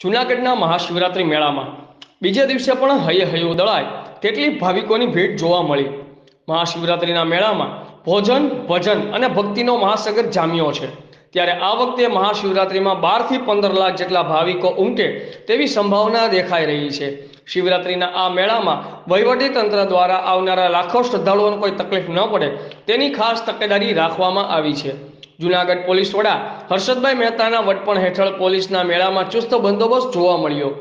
જૂનાગઢના મહાશિવરાત્રિ મેળામાં. બીજા દિવસે પણ હૈયે હૈયો દળાય તેટલી ભાવિકોની ભીડ જોવા મળી. મહાશિવરાત્રિના મેળામાં ભોજન, ભજન અને ભક્તિનો મહાસાગર જામ્યો છે. ત્યારે આ વખતે મહાશિવરાત્રિમાં બારથી પંદર લાખ જેટલા ભાવિકો ઉમટે તેવી સંભાવના દેખાઈ રહી છે. શિવરાત્રિના આ મેળામાં વહીવટી તંત્ર દ્વારા આવનારા લાખો શ્રદ્ધાળુઓને કોઈ તકલીફ ન પડે તેની ખાસ તકેદારી રાખવામાં આવી છે. જુનાગઢ પોલીસ વડા હર્ષદભાઈ મહેતાના વડપણ હેઠળ પોલીસના મેળામાં ચુસ્ત બંદોબસ્ત જોવા મળ્યો.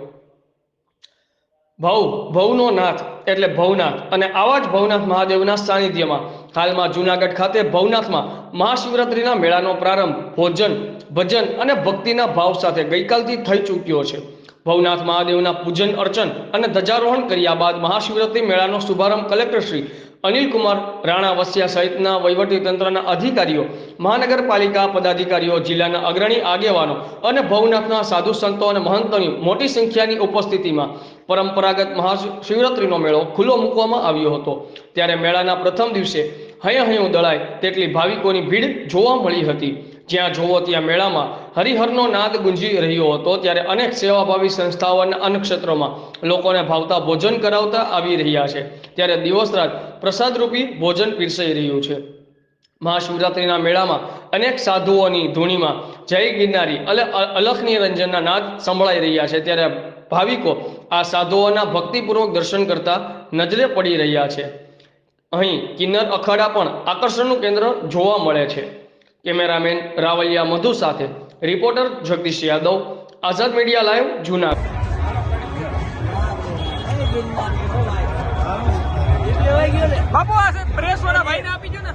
ભવ, ભવનો નાથ એટલે ભવનાથ અને આવા જ ભવનાથ મહાદેવના સાનિધ્યમાં હાલમાં જુનાગઢ ખાતે ભવનાથમાં મહાશિવરાત્રિના મેળાનો પ્રારંભ ભોજન, ભજન અને ભક્તિના ભાવ સાથે ગઈકાલથી થઈ ચૂક્યો છે. ભવનાથ મહાદેવના પૂજન અર્ચન અને ધ્વજારોહણ કર્યા બાદ મહાશિવરાત્રિ મેળાનો શુભારંભ કલેક્ટર શ્રી અનિલકુમાર રાણા વસિયા સહિતના વહીવટી તંત્રના અધિકારીઓ, મહાનગરપાલિકા પદાધિકારીઓ, જિલ્લાના અગ્રણી આગેવાનો અને ભવનાથના સાધુ સંતો અને મહંતોની મોટી સંખ્યાની ઉપસ્થિતિમાં પરંપરાગત મહાશિવરાત્રિનો મેળો ખુલ્લો મૂકવામાં આવ્યો હતો. ત્યારે મેળાના પ્રથમ દિવસે હૈયા હૈયું દળાય તેટલી ભાવિકોની ભીડ જોવા મળી હતી. જ્યાં જોવો ત્યાં મેળામાં હરિહરનો નાદ ગુંજી રહ્યો હતો ત્યારે અનેક સેવાભાવી સંસ્થાઓ અને અન્ન ક્ષેત્રોમાં લોકોને ભાવતા ભોજન કરાવતા આવી રહ્યા છે. ત્યારે દિવસ રાત પ્રસાદરૂપી ભોજન પીરસાઈ રહ્યું છે. મહાશિવરાત્રિના મેળામાં અનેક સાધુઓની ધૂણીમાં જય ગિરનારી અલ અલખની રંજનના નાદ સંભળાઈ રહ્યા છે. ત્યારે ભાવિકો આ સાધુઓના ભક્તિપૂર્વક દર્શન કરતા નજરે પડી રહ્યા છે. અહીં કિન્નર અખાડા પણ આકર્ષણનું કેન્દ્ર જોવા મળે છે. કેમેરામેન રાવલિયા મધુ સાથે reporter Jagdish Yadav, Azad media live, જૂના. બાપુ, આ પ્રેસ વાળા ભાઈને આપી દો ને.